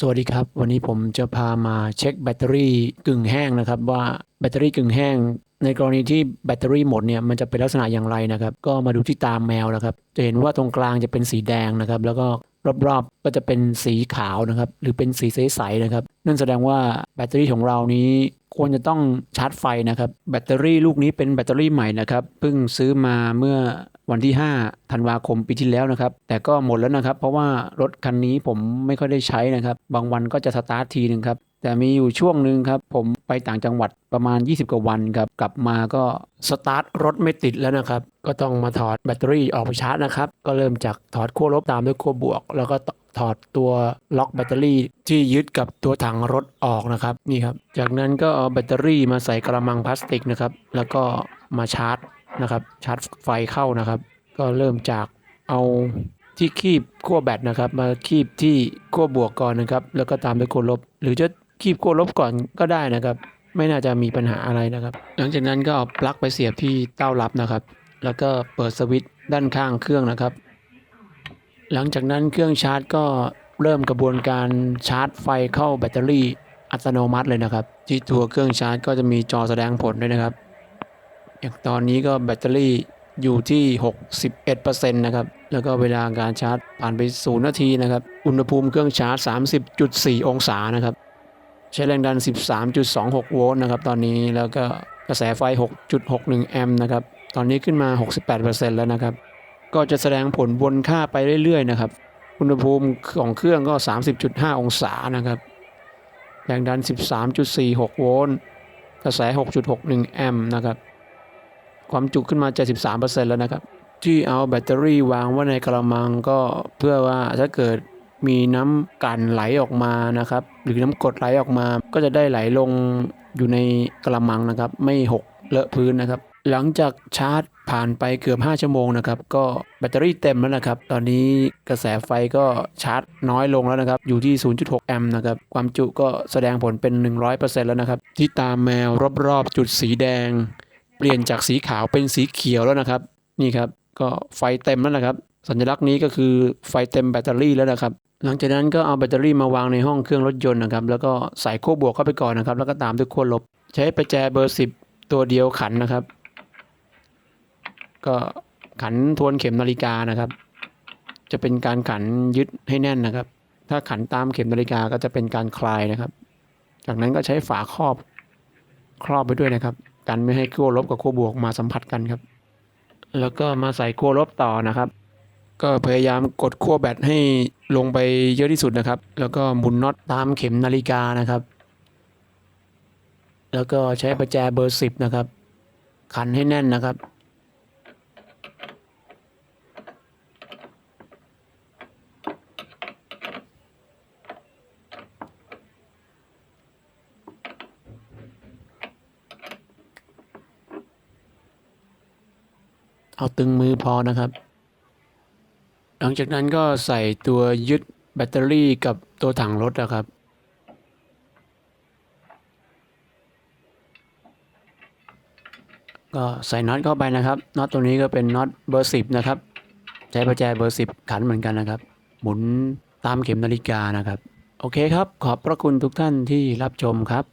สวัสดีครับ วันนี้ผมจะพามาเช็คแบตเตอรี่กึ่งแห้งนะครับ ว่าแบตเตอรี่กึ่งแห้ง ในกรณีที่แบตเตอรี่หมดเนี่ยมันจะเป็นลักษณะอย่างไรนะครับ ก็มาดูที่ตามแมวนะครับ จะเห็นว่าตรงกลางจะเป็นสีแดงนะครับ แล้วก็รอบๆก็จะเป็นสีขาวนะครับ หรือเป็นสีใสๆนะครับ นั่นแสดงว่าแบตเตอรี่ของเรานี้ ควรจะต้องชาร์จไฟนะครับ แบตเตอรี่ลูกนี้เป็นแบตเตอรี่ใหม่นะครับเพิ่งซื้อมาเมื่อวันที่ 5 ธันวาคมปีที่แล้วนะครับ แต่ก็หมดแล้วนะครับ เพราะว่ารถคันนี้ผมไม่ค่อยได้ใช้นะครับ บางวันก็จะสตาร์ททีหนึ่งครับแต่มีอยู่ช่วงหนึ่งครับ ผมไปต่างจังหวัดประมาณ 20 กว่าวันครับ กลับมาก็สตาร์ทรถไม่ติดแล้วนะครับ ก็ต้องมาถอดแบตเตอรี่ออกไปชาร์จนะครับ ก็เริ่มจากถอดขั้วลบตามด้วยขั้วบวก แล้วก็ ถอดตัวล็อกแบตเตอรี่ที่ยึดกับตัวถังรถออกนะครับนี่ครับ จากนั้นก็เอาแบตเตอรี่มาใส่กระมังพลาสติกนะครับ แล้วก็มาชาร์จนะครับ ชาร์จไฟเข้านะครับ ก็เริ่มจากเอาที่คีบขั้วแบตนะครับ มาคีบที่ขั้วบวกก่อนนะครับ แล้วก็ตามด้วยขั้วลบ หรือจะคีบขั้วลบก่อนก็ได้นะครับ ไม่น่าจะมีปัญหาอะไรนะครับ หลังจากนั้นก็เอาปลั๊กไปเสียบที่เต้ารับนะครับ แล้วก็เปิดสวิตช์ด้านข้างเครื่องนะครับ หลังจากนั้นเครื่องชาร์จก็เริ่มกระบวนการชาร์จไฟเข้าแบตเตอรี่อัตโนมัติเลยนะครับ ที่ตัวเครื่องชาร์จก็จะมีจอแสดงผลด้วยนะครับ อย่างตอนนี้ก็แบตเตอรี่อยู่ที่ 61%นะครับ แล้วก็เวลาการชาร์จผ่านไป 0 นาทีนะครับ อุณหภูมิเครื่องชาร์จ 30.4 องศานะครับ ใช้แรงดัน 13.26 โวลต์นะครับ ตอนนี้แล้วก็กระแสไฟ 6.61 แอมป์นะครับ ตอนนี้ขึ้นมา 68%แล้วนะครับ ก็จะแสดงผลวนค่าไปเรื่อยๆนะครับ อุณหภูมิของเครื่องก็ 30.5 องศานะครับ แรงดัน 13.46 โวลต์ กระแส 6.61 แอมป์นะครับ ความจุขึ้นมา 73%แล้วนะครับ ที่เอาแบตเตอรี่วางไว้ในกระมังก็เพื่อว่าถ้าเกิดมีน้ำกันไหลออกมานะครับ หรือน้ำกดไหลออกมา ก็จะได้ไหลลงอยู่ในกระมังนะครับ ไม่หกเลอะพื้นนะครับ หลังจากชาร์จ ผ่านไปเกือบ 5 ชั่วโมงนะครับ ก็แบตเตอรี่เต็มแล้วนะครับ ตอนนี้กระแสไฟก็ชาร์จน้อยลงแล้วนะครับ อยู่ที่ 0.6 แอมป์นะครับ ความจุก็แสดงผลเป็น 100%แล้วนะครับ ที่ตามแมวรอบๆ จุดสีแดง เปลี่ยนจากสีขาวเป็นสีเขียวแล้วนะครับ นี่ครับ ก็ไฟเต็มแล้วนะครับ สัญลักษณ์นี้ก็คือไฟเต็มแบตเตอรี่แล้วนะครับ หลังจากนั้นก็เอาแบตเตอรี่มาวางในห้องเครื่องรถยนต์นะครับ แล้วก็ใส่ขั้วบวกเข้าไปก่อนนะครับ แล้วก็ตามด้วยขั้วลบ ใช้ประแจเบอร์ 10 ตัวเดียวขันนะครับ ก็ขันทวนเข็มนาฬิกานะครับ จะเป็นการขันยึดให้แน่นนะครับ ถ้าขันตามเข็มนาฬิกาก็จะเป็นการคลายนะครับ จากนั้นก็ใช้ฝาครอบครอบไปด้วยนะครับ กันไม่ให้ขั้วลบกับขั้วบวกมาสัมผัสกันครับ แล้วก็มาใส่ขั้วลบต่อนะครับ ก็พยายามกดขั้วแบตให้ลงไปเยอะที่สุดนะครับ แล้วก็หมุนน็อตตามเข็มนาฬิกานะครับ แล้วก็ใช้ประแจเบอร์สิบนะครับ ขันให้แน่นนะครับ เอาตึงมือพอนะครับ หลังจากนั้นก็ใส่ตัวยึดแบตเตอรี่กับตัวถังรถนะครับ ก็ใส่น็อตเข้าไปนะครับน็อตตัวนี้ก็เป็นน็อตเบอร์สิบนะครับ ใช้ประแจเบอร์สิบขันเหมือนกันนะครับ หมุนตามเข็มนาฬิกานะครับ โอเคครับ ขอบพระคุณทุกท่านที่รับชมครับ